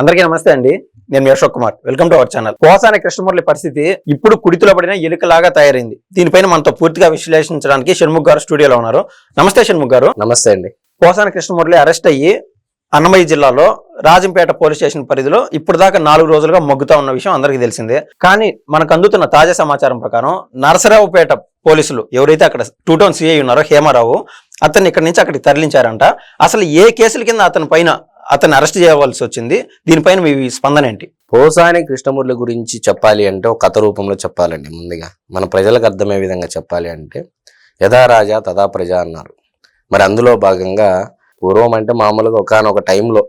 అందరికీ నమస్తే అండి. నేను మీ Ashok Kumar. Welcome to our channel Posani Krishnamurali పరిస్థితి ఇప్పుడు కుడితిలో పడిన ఎలుకలాగా తయారైంది. దీనిపైన మనతో పూర్తిగా విశ్లేషించడానికి షణ్ముఖ్ గారు స్టూడియోలో ఉన్నారు. నమస్తే షణ్ముఖ్ గారు. నమస్తే అండి. పోసాని కృష్ణమురళి అరెస్ట్ అయ్యి అన్నమయ్య జిల్లాలో రాజంపేట పోలీస్ స్టేషన్ పరిధిలో ఇప్పుడు దాకా నాలుగు రోజులుగా మొగ్గుతా ఉన్న విషయం అందరికీ తెలిసిందే. కానీ మనకు అందుతున్న తాజా సమాచారం ప్రకారం నరసరావుపేట పోలీసులు ఎవరైతే అక్కడ టూ టౌన్ సిఐ ఉన్నారో హేమారావు అతన్ని ఇక్కడి నుంచి అక్కడికి తరలించారంట. అసలు ఏ కేసుల కింద అతని పైన అతన్ని అరెస్ట్ చేయవలసి వచ్చింది. దీనిపైన మీ స్పందన ఏంటి? పోసాని కృష్ణమూర్తి గురించి చెప్పాలి అంటే ఒక కథ రూపంలో చెప్పాలండి ముందుగా. మన ప్రజలకు అర్థమయ్యే విధంగా చెప్పాలి అంటే యథా రాజా తథా ప్రజ అన్నారు. మరి అందులో భాగంగా పూర్వం అంటే మామూలుగా ఒకనొక టైంలో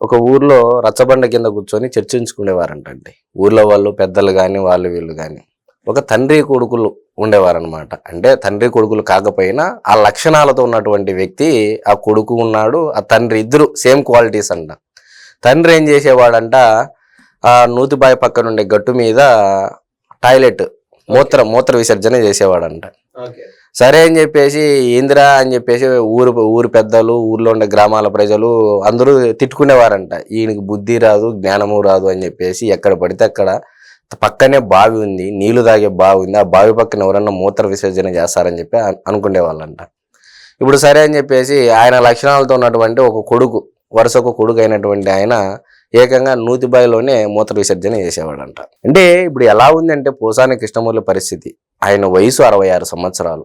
ఒక ఊర్లో రచ్చబండ కింద కూర్చొని చర్చించుకునేవారంటండి. ఊర్లో వాళ్ళు పెద్దలు కానీ వాళ్ళు వీళ్ళు కానీ ఒక తండ్రి కొడుకులు ఉండేవారనమాట అంటే తండ్రి కొడుకులు కాకపోయినా ఆ లక్షణాలతో ఉన్నటువంటి వ్యక్తి ఆ కొడుకు ఉన్నాడు ఆ తండ్రి ఇద్దరు సేమ్ క్వాలిటీస్ అంట. తండ్రి ఏం చేసేవాడంట ఆ నూతిబాయి పక్కన ఉండే గట్టు మీద టాయిలెట్ మూత్ర మూత్ర విసర్జన చేసేవాడంట. సరే అని చెప్పేసి ఏందిరా అని చెప్పేసి ఊరు ఊరు పెద్దలు ఊర్లో ఉండే గ్రామాల ప్రజలు అందరూ తిట్టుకునేవారంట. ఈయనకి బుద్ధి రాదు జ్ఞానము రాదు అని చెప్పేసి ఎక్కడ పడితే అక్కడ పక్కనే బావి ఉంది నీళ్ళు తాగే బావి ఉంది ఆ బావి పక్కన ఎవరన్నా మూత్ర విసర్జన చేస్తారని చెప్పి అనుకునే అనుకునేవాళ్ళంట ఇప్పుడు సరే అని చెప్పేసి ఆయన లక్షణాలతో ఉన్నటువంటి ఒక కొడుకు వరుసకు కొడుకు అయినటువంటి ఆయన ఏకంగా నూతిబాయిలోనే మూత్ర విసర్జన చేసేవాడంట. అంటే ఇప్పుడు ఎలా ఉంది అంటే పోసాని కృష్ణమూర్తి పరిస్థితి. ఆయన వయసు అరవై ఆరు సంవత్సరాలు.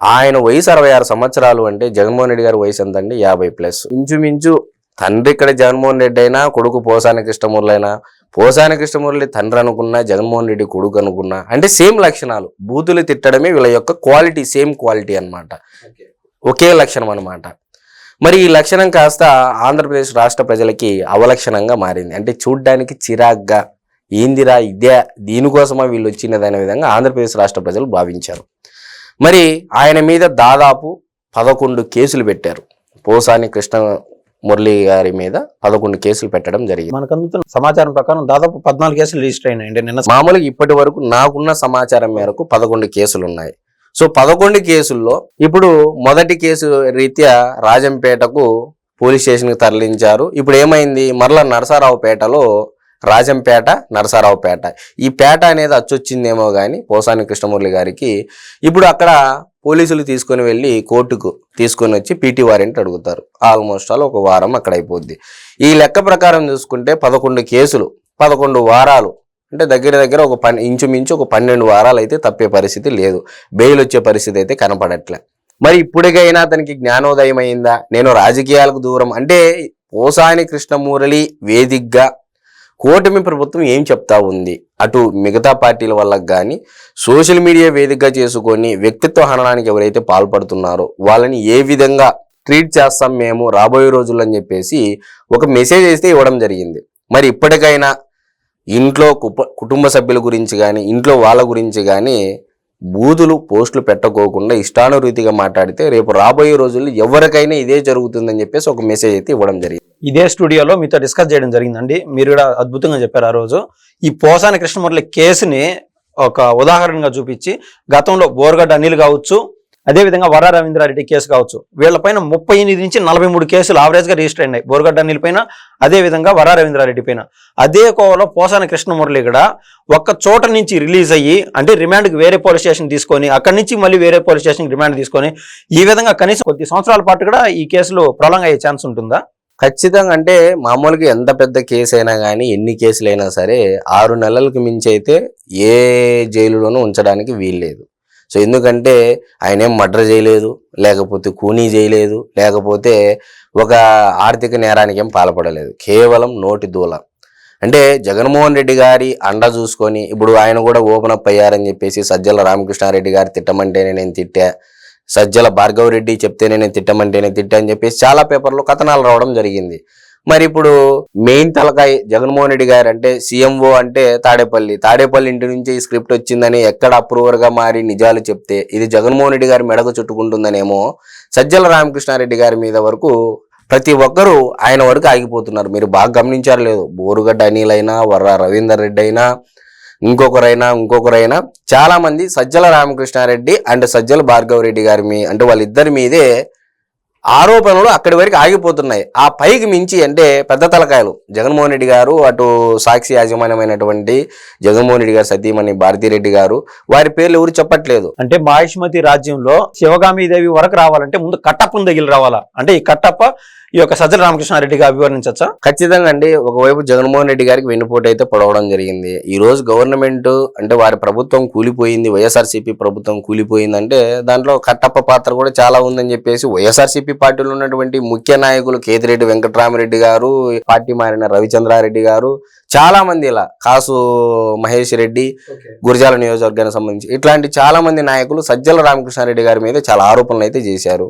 ఆయన వయసు అరవై ఆరు సంవత్సరాలు అంటే జగన్మోహన్ రెడ్డి గారి వయసు ఎంత అండి యాభై ప్లస్. ఇంచుమించు తండ్రి ఇక్కడ జగన్మోహన్ రెడ్డి అయినా కొడుకు పోసాని కృష్ణమూర్తి అయినా పోసాని కృష్ణమూర్తి తండ్రి అనుకున్నా జగన్మోహన్ రెడ్డి కొడుకు అనుకున్నా అంటే సేమ్ లక్షణాలు. బూతులు తిట్టడమే వీళ్ళ యొక్క క్వాలిటీ సేమ్ క్వాలిటీ అన్నమాట. ఒకే లక్షణం అన్నమాట. మరి ఈ లక్షణం కాస్త ఆంధ్రప్రదేశ్ రాష్ట్ర ప్రజలకి అవలక్షణంగా మారింది. అంటే చూడ్డానికి చిరాగ్గా ఏందిరా ఇదే దీనికోసమా వీళ్ళు వచ్చినదనే విధంగా ఆంధ్రప్రదేశ్ రాష్ట్ర ప్రజలు భావించారు. మరి ఆయన మీద దాదాపు పదకొండు కేసులు పెట్టారు. పోసాని కృష్ణ మురళి గారి మీద పదకొండు కేసులు పెట్టడం జరిగింది. మనకు అందుతున్న సమాచారం ప్రకారం దాదాపు పద్నాలుగు కేసులు రిజిస్టర్ అయినాయండి నిన్న మామూలుగా ఇప్పటి వరకు నాకున్న సమాచారం మేరకు పదకొండు కేసులు ఉన్నాయి. సో పదకొండు కేసుల్లో ఇప్పుడు మొదటి కేసు రీత్యా రాజంపేటకు పోలీస్ స్టేషన్కి తరలించారు. ఇప్పుడు ఏమైంది? మరలా నరసారావుపేటలో రాజంపేట నరసారావుపేట. ఈ పేట అనేది అచ్చొచ్చిందేమో కానీ పోసాని కృష్ణమురళి గారికి ఇప్పుడు అక్కడ పోలీసులు తీసుకొని వెళ్ళి కోర్టుకు తీసుకొని వచ్చి పీటీ వారెంట్ అడుగుతారు. ఆల్మోస్ట్ ఆల్ ఒక వారం అక్కడ అయిపోద్ది. ఈ లెక్క ప్రకారం చూసుకుంటే పదకొండు కేసులు పదకొండు వారాలు అంటే దగ్గర దగ్గర ఒక పన్ ఇంచుమించు ఒక పన్నెండు వారాలు అయితే తప్పే పరిస్థితి లేదు. బెయిల్ వచ్చే పరిస్థితి అయితే కనపడట్లే. మరి ఇప్పటికైనా అతనికి జ్ఞానోదయం అయిందా? నేను రాజకీయాలకు దూరం. అంటే పోసాని కృష్ణమూరళి వేదికగా కూటమి ప్రభుత్వం ఏం చెప్తా ఉంది? అటు మిగతా పార్టీల వల్ల కానీ సోషల్ మీడియా వేదికగా చేసుకొని వ్యక్తిత్వ హననానికి ఎవరైతే పాల్పడుతున్నారో వాళ్ళని ఏ విధంగా ట్రీట్ చేస్తాం మేము రాబోయే రోజులు అని చెప్పేసి ఒక మెసేజ్ అయితే ఇవ్వడం జరిగింది. మరి ఇప్పటికైనా ఇంట్లో కుటుంబ సభ్యుల గురించి కానీ ఇంట్లో వాళ్ళ గురించి కానీ బూతులు పోస్టులు పెట్టకోకుండా ఇష్టానురీతిగా మాట్లాడితే రేపు రాబోయే రోజుల్లో ఎవరికైనా ఇదే జరుగుతుందని చెప్పేసి ఒక మెసేజ్ అయితే ఇవ్వడం జరిగింది. ఇదే స్టూడియోలో మీతో డిస్కస్ చేయడం జరిగిందండి. మీరు కూడా అద్భుతంగా చెప్పారు ఆ రోజు. ఈ పోసాని కృష్ణమురళి కేసుని ఒక ఉదాహరణగా చూపించి గతంలో బోర్గడ్డ అనిల్ కావచ్చు అదేవిధంగా వర రవీంద్రారెడ్డి కేసు కావచ్చు. వీళ్ళపైన ముప్పై ఎనిమిది నుంచి నలభై మూడు కేసులు ఆవరేజ్గా రిజిస్టర్ అయినాయి. బోర్గడ్డ అనిల్ పైన అదే విధంగా వర రవీంద్రారెడ్డి పైన. అదే కోవలో కృష్ణ కృష్ణమురళి కూడా ఒక్క చోట నుంచి రిలీజ్ అయ్యి అంటే రిమాండ్కి వేరే పోలీస్ స్టేషన్ తీసుకొని అక్కడి నుంచి మళ్ళీ వేరే పోలీస్ స్టేషన్కి రిమాండ్ తీసుకొని ఈ విధంగా కనీసం కొద్ది సంవత్సరాల పాటు కూడా ఈ కేసులు ప్రొలాంగ్ అయ్యే ఛాన్స్ ఉంటుందా? ఖచ్చితంగా అంటే మామూలుగా ఎంత పెద్ద కేసు అయినా కానీ ఎన్ని కేసులైనా సరే ఆరు నెలలకు మించి అయితే ఏ జైలులోనూ ఉంచడానికి వీల్లేదు. సో ఎందుకంటే ఆయన ఏం మర్డర్ చేయలేదు లేకపోతే కూనీ చేయలేదు లేకపోతే ఒక ఆర్థిక నేరానికి ఏం పాల్పడలేదు. కేవలం నోటి దూల. అంటే జగన్మోహన్ రెడ్డి గారి అండ చూసుకొని ఇప్పుడు ఆయన కూడా ఓపెన్ అప్ అయ్యారని చెప్పేసి సజ్జల రామకృష్ణారెడ్డి గారు తిట్టమంటేనే నేను తిట్టా సజ్జల భార్గవరెడ్డి చెప్తేనే నేను తిట్టమంటేనే తిట్టా అని చెప్పేసి చాలా పేపర్లో కథనాలు రావడం జరిగింది. మరి ఇప్పుడు మెయిన్ తలకాయ జగన్మోహన్ రెడ్డి గారు అంటే సీఎంఓ అంటే తాడేపల్లి. తాడేపల్లి ఇంటి నుంచి ఈ స్క్రిప్ట్ వచ్చిందని ఎక్కడ అప్రూవర్గా మారి నిజాలు చెప్తే ఇది జగన్మోహన్ రెడ్డి గారి మెడకు చుట్టుకుంటుందనేమో సజ్జల రామకృష్ణారెడ్డి గారి మీద వరకు ప్రతి ఒక్కరూ ఆయన వరకు ఆగిపోతున్నారు. మీరు బాగా గమనించారు లేదు. బోరుగడ్డ అనిల్ అయినా వర్ర రవీందర్ రెడ్డి అయినా ఇంకొకరైనా ఇంకొకరైనా చాలా మంది సజ్జల రామకృష్ణారెడ్డి అండ్ సజ్జల భార్గవ రెడ్డి గారి మీ అంటే వాళ్ళిద్దరి మీదే ఆరోపణలు అక్కడి వరకు ఆగిపోతున్నాయి. ఆ పైకి మించి అంటే పెద్ద తలకాయలు. జగన్మోహన్ రెడ్డి గారు అటు సాక్షి యాజమాన్యమైనటువంటి జగన్మోహన్ రెడ్డి గారు సతీమణి భారతీరెడ్డి గారు వారి పేర్లు ఎవరు చెప్పట్లేదు. అంటే మాహిష్మతి రాజ్యంలో శివగామి దేవి వరకు రావాలంటే ముందు కట్టప్పను దగ్గర రావాలా? అంటే ఈ కట్టప్ప ఈ యొక్క సజ్జల రామకృష్ణారెడ్డిగా అభివర్ణించచ్చా? ఖచ్చితంగా అండి. ఒకవైపు జగన్మోహన్ రెడ్డి గారికి వెన్నుపోటు అయితే పొడవడం జరిగింది. ఈ రోజు గవర్నమెంట్ అంటే వారి ప్రభుత్వం కూలిపోయింది వైఎస్ఆర్సీపీ ప్రభుత్వం కూలిపోయింది అంటే దాంట్లో కట్టప్ప పాత్ర కూడా చాలా ఉందని చెప్పేసి వైఎస్ఆర్సీపీ పార్టీలో ఉన్నటువంటి ముఖ్య నాయకులు కేతిరెడ్డి వెంకటరామరెడ్డి గారు పార్టీ మారిన రవిచంద్రారెడ్డి గారు చాలా మంది ఇలా కాసు మహేష్ రెడ్డి గురజాల నియోజకవర్గానికి సంబంధించి ఇట్లాంటి చాలా మంది నాయకులు సజ్జల రామకృష్ణారెడ్డి గారి మీద చాలా ఆరోపణలు అయితే చేశారు.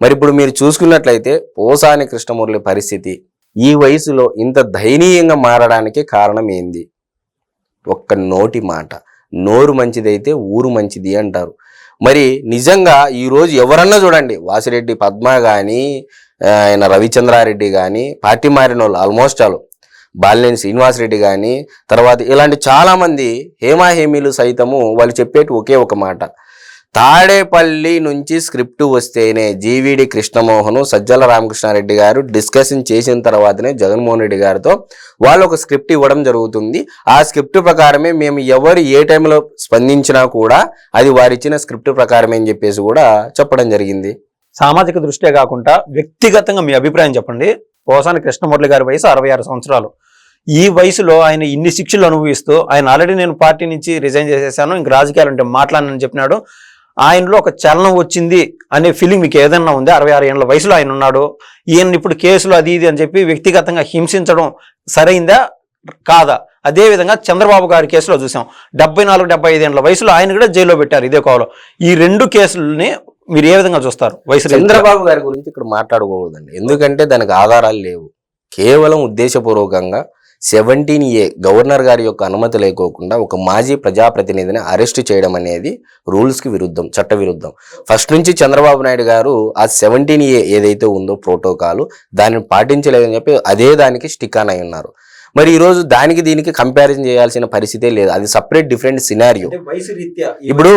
మరి ఇప్పుడు మీరు చూసుకున్నట్లయితే పోసాని కృష్ణమురళి పరిస్థితి ఈ వయసులో ఇంత దయనీయంగా మారడానికి కారణం ఏంది? ఒక్క నోటి మాట. నోరు మంచిదైతే ఊరు మంచిది అంటారు. మరి నిజంగా ఈరోజు ఎవరన్నా చూడండి వాసిరెడ్డి పద్మ కానీ ఆయన రవిచంద్రారెడ్డి కానీ పార్టీ మారిన వాళ్ళు ఆల్మోస్ట్ ఆల్. బాలినేని శ్రీనివాసరెడ్డి కానీ తర్వాత ఇలాంటి చాలామంది హేమాహేమీలు సైతము వాళ్ళు చెప్పేటి ఒకే ఒక మాట. తాడేపల్లి నుంచి స్క్రిప్ట్ వస్తేనే జీవీడి కృష్ణమోహన్ సజ్జల రామకృష్ణారెడ్డి గారు డిస్కషన్ చేసిన తర్వాతనే జగన్మోహన్ రెడ్డి గారితో వాళ్ళు ఒక స్క్రిప్ట్ ఇవ్వడం జరుగుతుంది. ఆ స్క్రిప్ట్ ప్రకారమే మేము ఎవరు ఏ టైంలో స్పందించినా కూడా అది వారిచ్చిన స్క్రిప్ట్ ప్రకారమే అని చెప్పేసి కూడా చెప్పడం జరిగింది. సామాజిక దృష్ట్యా కాకుండా వ్యక్తిగతంగా మీ అభిప్రాయం చెప్పండి. పోసాని కృష్ణమురళి గారి వయసు అరవై ఆరు సంవత్సరాలు. ఈ వయసులో ఆయన ఇన్ని శిక్షలు అనుభవిస్తూ ఆయన ఆల్రెడీ నేను పార్టీ నుంచి రిజైన్ చేసేసాను ఇంక రాజకీయాలు అంటే మాట్లాడనని చెప్పినాడు. ఆయనలో ఒక చలనం వచ్చింది అనే ఫీలింగ్ మీకు ఏదన్నా ఉంది? అరవై ఆరు ఏళ్ళ వయసులో ఆయన ఉన్నాడు. ఈయన ఇప్పుడు కేసులు అది ఇది అని చెప్పి వ్యక్తిగతంగా హింసించడం సరైందా? కాదా? అదేవిధంగా చంద్రబాబు గారి కేసులో చూసాం. డెబ్బై నాలుగు డెబ్బై ఐదు ఏళ్ళ వయసులో ఆయన కూడా జైల్లో పెట్టారు ఇదే కోవలో. ఈ రెండు కేసులని మీరు ఏ విధంగా చూస్తారు? వయసు చంద్రబాబు గారి గురించి ఇక్కడ మాట్లాడకూడదండి. ఎందుకంటే దానికి ఆధారాలు లేవు. కేవలం ఉద్దేశపూర్వకంగా సెవెంటీన్ ఏ గవర్నర్ గారి యొక్క అనుమతి లేకోకుండా ఒక మాజీ ప్రజాప్రతినిధిని అరెస్ట్ చేయడం అనేది రూల్స్కి విరుద్ధం చట్ట విరుద్ధం. ఫస్ట్ నుంచి చంద్రబాబు నాయుడు గారు ఆ సెవెంటీన్ ఏ ఏదైతే ఉందో ప్రోటోకాల్ దాన్ని పాటించలేదని చెప్పి అదే దానికి స్టిక్ ఆన్ అయి ఉన్నారు. మరి ఈ రోజు దానికి దీనికి కంపారిజన్ చేయాల్సిన పరిస్థితే లేదు. అది సపరేట్ డిఫరెంట్ సినారియో. ఇప్పుడు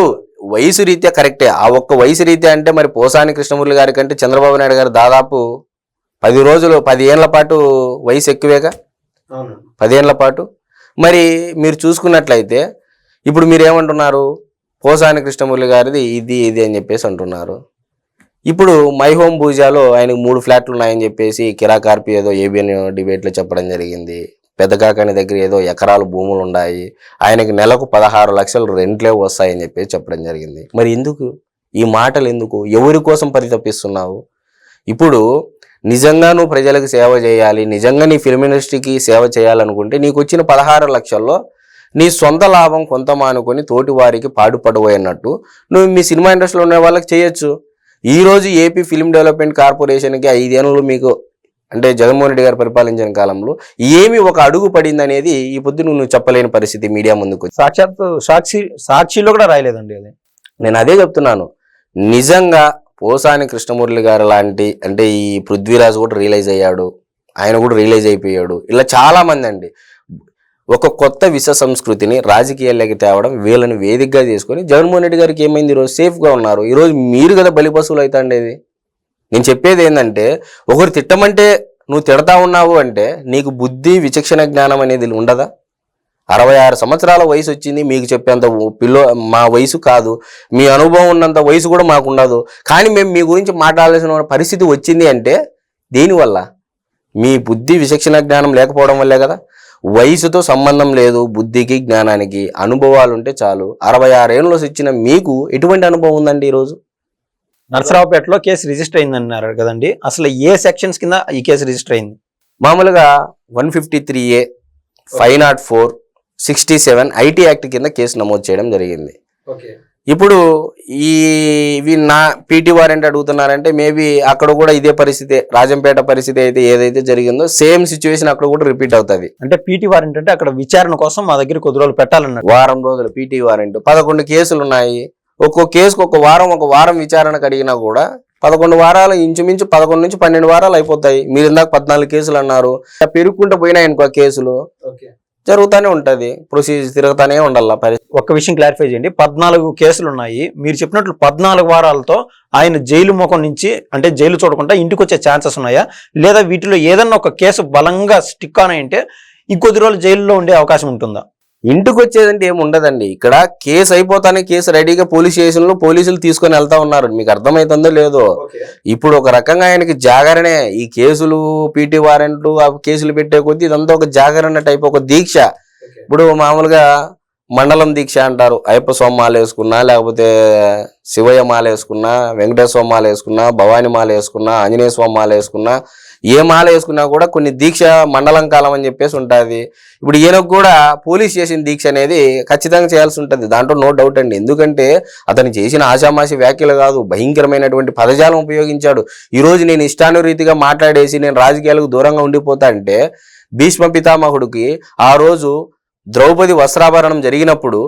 వయసు రీత్యా కరెక్టే. ఆ ఒక్క వయసు రీత్యా అంటే మరి పోసాని కృష్ణమూర్తి గారి కంటే చంద్రబాబు నాయుడు గారు దాదాపు పది రోజులు పది ఏళ్ళ పాటు వయసు ఎక్కువేగా. పదేళ్ళ పాటు. మరి మీరు చూసుకున్నట్లయితే ఇప్పుడు మీరు ఏమంటున్నారు పోసాని కృష్ణమూర్తి గారిది ఇది ఇది అని చెప్పేసి అంటున్నారు. ఇప్పుడు మై హోమ్ పూజాలో ఆయనకు మూడు ఫ్లాట్లు ఉన్నాయని చెప్పేసి కిరాకార్పి ఏదో ఏబిఎన్ డిబేట్లో చెప్పడం జరిగింది. పెద్దకాకని దగ్గర ఏదో ఎకరాలు భూములు ఉన్నాయి. ఆయనకి నెలకు పదహారు లక్షలు రెంట్లే వస్తాయని చెప్పేసి చెప్పడం జరిగింది. మరి ఎందుకు? ఈ మాటలు ఎందుకు? ఎవరి కోసం పరితపిస్తున్నావు? ఇప్పుడు నిజంగా నువ్వు ప్రజలకు సేవ చేయాలి నిజంగా నీ ఫిల్మ్ ఇండస్ట్రీకి సేవ చేయాలనుకుంటే నీకు వచ్చిన పదహారు లక్షల్లో నీ సొంత లాభం కొంత మానుకొని తోటి వారికి పాటుపడబోయన్నట్టు నువ్వు మీ సినిమా ఇండస్ట్రీలో ఉన్న వాళ్ళకి చేయొచ్చు. ఈ రోజు ఏపీ ఫిల్మ్ డెవలప్మెంట్ కార్పొరేషన్కి ఐదేళ్ళు మీకు అంటే జగన్మోహన్ రెడ్డి గారు పరిపాలించిన కాలంలో ఏమి ఒక అడుగు పడింది అనేది ఈ పొద్దు నువ్వు చెప్పలేని పరిస్థితి మీడియా ముందుకు. సాక్షాత్ సాక్షి సాక్షిలో కూడా రాయలేదండి అది. నేను అదే చెప్తున్నాను. నిజంగా పోసాని కృష్ణమురళి గారు లాంటి అంటే ఈ పృథ్వీరాజ్ కూడా రియలైజ్ అయ్యాడు. ఆయన కూడా రియలైజ్ అయిపోయాడు. ఇలా చాలామంది అండి. ఒక కొత్త విష సంస్కృతిని రాజకీయాల్లోకి తేవడం వీళ్ళని వేదికగా చేసుకొని జగన్మోహన్ రెడ్డి గారికి ఏమైంది? ఈరోజు సేఫ్గా ఉన్నారు. ఈరోజు మీరు కదా బలి పశువులు అవుతాండేది నేను చెప్పేది ఏంటంటే ఒకరు తిట్టమంటే నువ్వు తిడతా ఉన్నావు అంటే నీకు బుద్ధి విచక్షణ జ్ఞానం అనేది ఉండదా? అరవై ఆరు సంవత్సరాల వయసు వచ్చింది మీకు చెప్పేంత పిల్లో మా వయసు కాదు. మీ అనుభవం ఉన్నంత వయసు కూడా మాకు ఉండదు. కానీ మేము మీ గురించి మాట్లాడాల్సిన పరిస్థితి వచ్చింది అంటే దేనివల్ల మీ బుద్ధి విచక్షణ జ్ఞానం లేకపోవడం వల్లే కదా. వయసుతో సంబంధం లేదు బుద్ధికి జ్ఞానానికి అనుభవాలు ఉంటే చాలు. అరవై ఆరేళ్ళు వచ్చిన మీకు ఎటువంటి అనుభవం ఉందండి ఈరోజు? నరసరావుపేటలో కేసు రిజిస్టర్ అయింది అన్నారు కదండి. అసలు ఏ సెక్షన్స్ కింద ఈ కేసు రిజిస్టర్ అయింది? మామూలుగా one fifty three A five naught four sixty seven IT act కింద కేసు నమోదు చేయడం జరిగింది. ఇప్పుడు ఈ ఇవి నా పీటీ వారెంట్ అడుగుతున్నారంటే మేబీ అక్కడ కూడా ఇదే పరిస్థితి రాజంపేట పరిస్థితి అయితే ఏదైతే జరిగిందో సేమ్ సిచ్యువేషన్ అక్కడ కూడా రిపీట్ అవుతుంది. అంటే పీటీ వారెంట్ అంటే అక్కడ విచారణ కోసం మా దగ్గర కొద్ది రోజులు పెట్టాలన్నారు వారం రోజులు పీటీ వారెంట్ పదకొండు కేసులు ఉన్నాయి. ఒక్కో కేసుకు ఒక వారం ఒక వారం విచారణకు అడిగినా కూడా పదకొండు వారాలు ఇంచుమించు పదకొండు నుంచి పన్నెండు వారాలు అయిపోతాయి. మీరు ఇందాక పద్నాలుగు కేసులు అన్నారు. పెరుగుకుంటూ పోయినాయి అనుకో కేసులు. జరుగుతూనే ఉంటుంది. ప్రొసీజర్ తిరుగుతూనే ఉండాల ఒక ఒక్క విషయం క్లారిఫై చేయండి. పద్నాలుగు కేసులు ఉన్నాయి. మీరు చెప్పినట్లు పద్నాలుగు వారాలతో ఆయన జైలు ముఖం నుంచి అంటే జైలు చూడకుండా ఇంటికి వచ్చే ఛాన్సెస్ ఉన్నాయా? లేదా వీటిలో ఏదన్నా ఒక కేసు బలంగా స్టిక్ ఆన్ అంటే ఇంకొద్ది రోజులు జైల్లో ఉండే అవకాశం ఉంటుందా? ఇంటికి వచ్చేదంటే ఏమి ఉండదండి ఇక్కడ కేసు అయిపోతానే కేసు రెడీగా పోలీస్ స్టేషన్లో పోలీసులు తీసుకొని వెళ్తా ఉన్నారు. మీకు అర్థమవుతుందో లేదో? ఇప్పుడు ఒక రకంగా ఆయనకి జాగరణే. ఈ కేసులు పీటీ వారెంట్లు ఆ కేసులు పెట్టే కొద్దీ ఇదంతా ఒక జాగరణ టైప్ ఒక దీక్ష. ఇప్పుడు మామూలుగా మండలం దీక్ష అంటారు. అయ్యప్ప స్వామాలు వేసుకున్నా లేకపోతే శివయ్య మాల వేసుకున్నా వెంకటేశ్వర మాల వేసుకున్నా భవాని మాల వేసుకున్నా ఆంజనేయ స్వామి మాల వేసుకున్నా ఏ మాల వేసుకున్నా కూడా కొన్ని దీక్ష మండలం కాలం అని చెప్పేసి ఉంటుంది. ఇప్పుడు ఈయనకు కూడా పోలీస్ చేసిన దీక్ష అనేది ఖచ్చితంగా చేయాల్సి ఉంటుంది. దాంట్లో నో డౌట్ అండి. ఎందుకంటే అతను చేసిన ఆషామాషి వ్యాఖ్యలు కాదు భయంకరమైనటువంటి పదజాలం ఉపయోగించాడు. ఈరోజు నేను ఇష్టానురీతిగా మాట్లాడేసి నేను రాజకీయాలకు దూరంగా ఉండిపోతా అంటే భీష్మ పితామహుడికి ఆ రోజు ద్రౌపది వస్త్రాభరణం జరిగినప్పుడు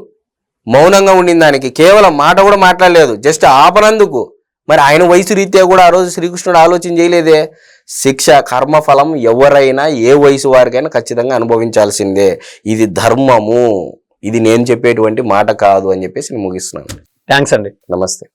మౌనంగా ఉండిన దానికి కేవలం మాట కూడా మాట్లాడలేదు. జస్ట్ ఆపనందుకు. మరి ఆయన వయసు రీత్యా కూడా ఆ రోజు శ్రీకృష్ణుడు ఆలోచన చేయలేదే. శిక్ష కర్మఫలం ఎవరైనా ఏ వయసు వారికైనా ఖచ్చితంగా అనుభవించాల్సిందే. ఇది ధర్మము. ఇది నేను చెప్పేటువంటి మాట కాదు అని చెప్పేసి నేను ముగిస్తున్నాను. థ్యాంక్స్ అండి. నమస్తే.